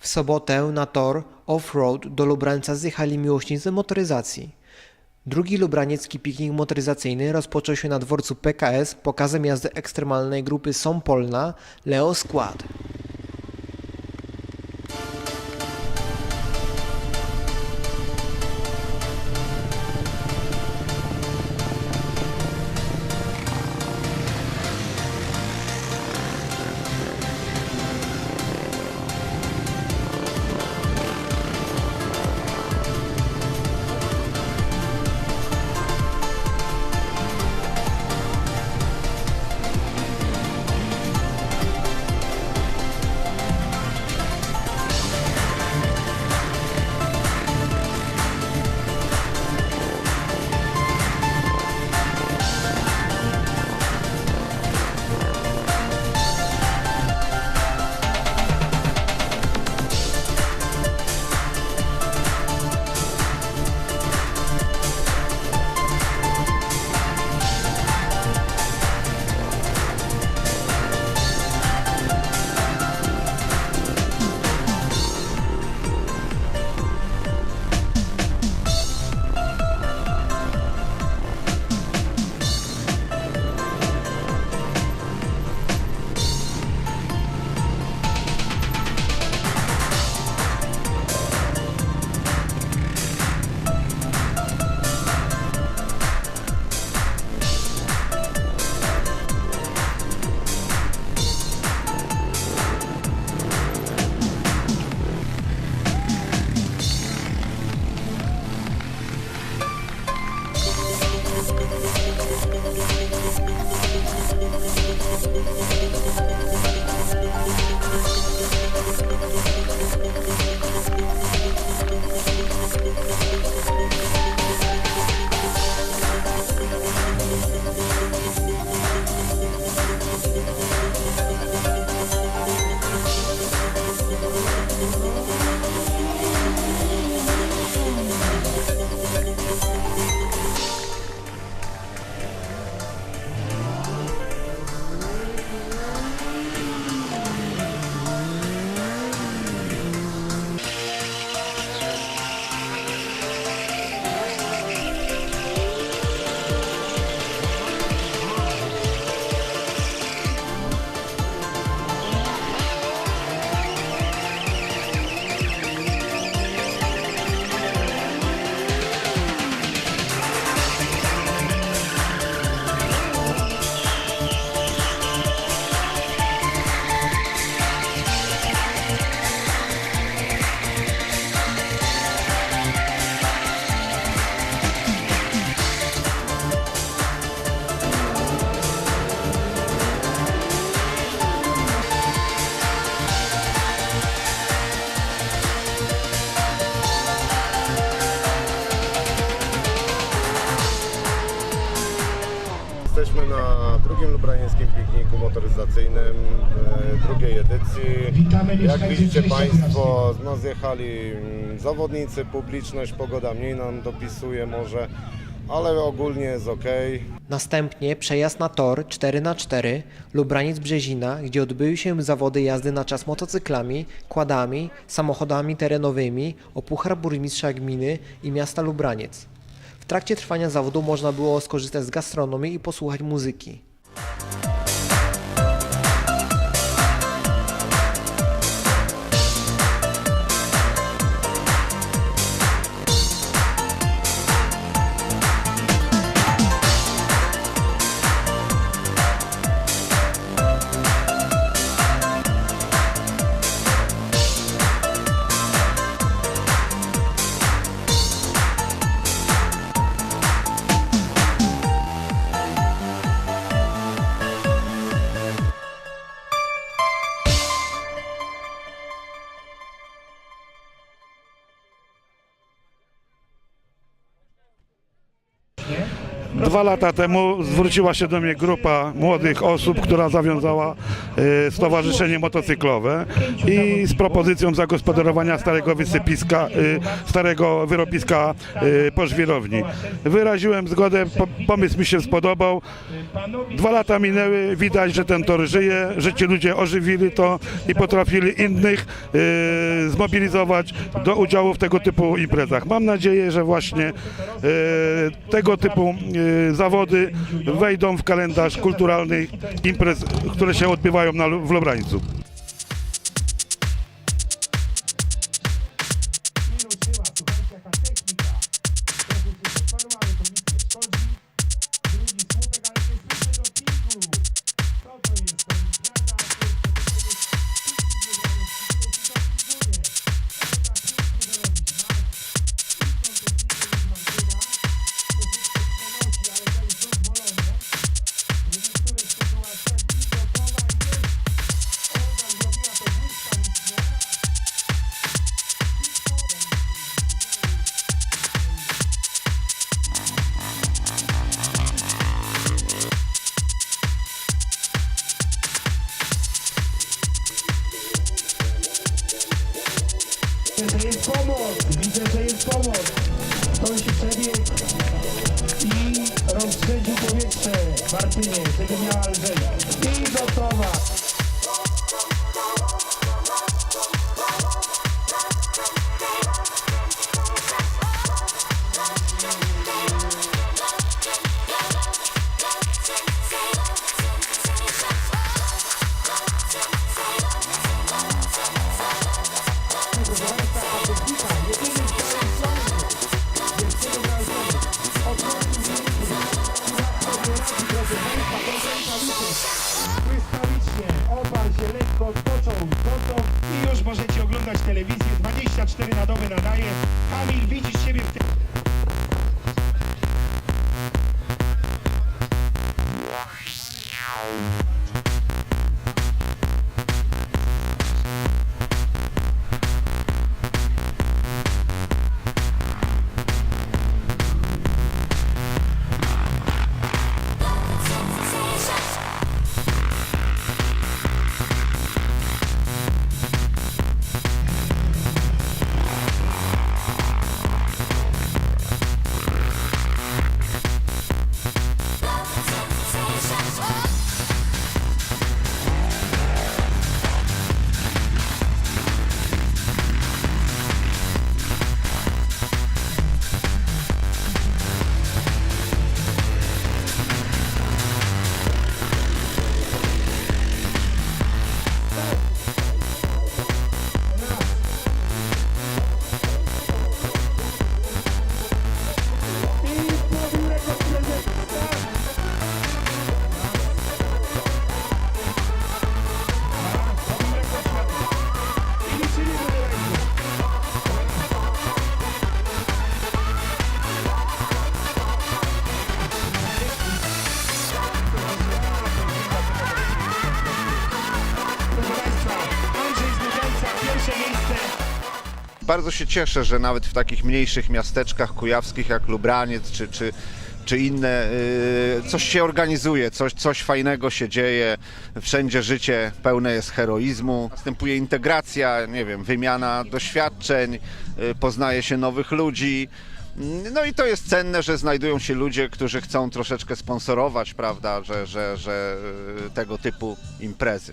W sobotę na tor off-road do Lubrańca zjechali miłośnicy motoryzacji. Drugi lubraniecki piknik motoryzacyjny rozpoczął się na dworcu PKS pokazem jazdy ekstremalnej grupy Sompolna Leo Squad. Drugim lubranieńskim pikniku motoryzacyjnym e, drugiej edycji. Witamy Jak widzicie Państwo, no zjechali mm, zawodnicy, publiczność, pogoda mniej nam dopisuje może, ale ogólnie jest ok. Następnie przejazd na tor 4x4 Lubraniec-Brzezina, gdzie odbyły się zawody jazdy na czas motocyklami, kładami, samochodami terenowymi o Puchar Burmistrza Gminy i miasta Lubraniec. W trakcie trwania zawodu można było skorzystać z gastronomii i posłuchać muzyki. Dwa lata temu zwróciła się do mnie grupa młodych osób, która zawiązała e, stowarzyszenie motocyklowe i z propozycją zagospodarowania starego wysypiska, e, starego wyrobiska e, po żwirowni. Wyraziłem zgodę, po, pomysł mi się spodobał. Dwa lata minęły, widać, że ten tor żyje, że ci ludzie ożywili to i potrafili innych zmobilizować do udziału w tego typu imprezach. Mam nadzieję, że właśnie tego typu zawody wejdą w kalendarz kulturalnych imprez, które się odbywają na, w Lubrańcu. Widzę, że jest pomoc, widzę, że jest pomoc. Ktoś przebiegł i rozpędził powietrze. Martynie, żeby miała lżej. I gotowa. Bardzo się cieszę, że nawet w takich mniejszych miasteczkach kujawskich jak Lubraniec czy, czy, czy inne y, coś się organizuje, coś, coś fajnego się dzieje. Wszędzie życie pełne jest heroizmu. Następuje integracja, nie wiem, wymiana doświadczeń, y, poznaje się nowych ludzi. No i to jest cenne, że znajdują się ludzie, którzy chcą troszeczkę sponsorować, prawda, że, że, że y, tego typu imprezy.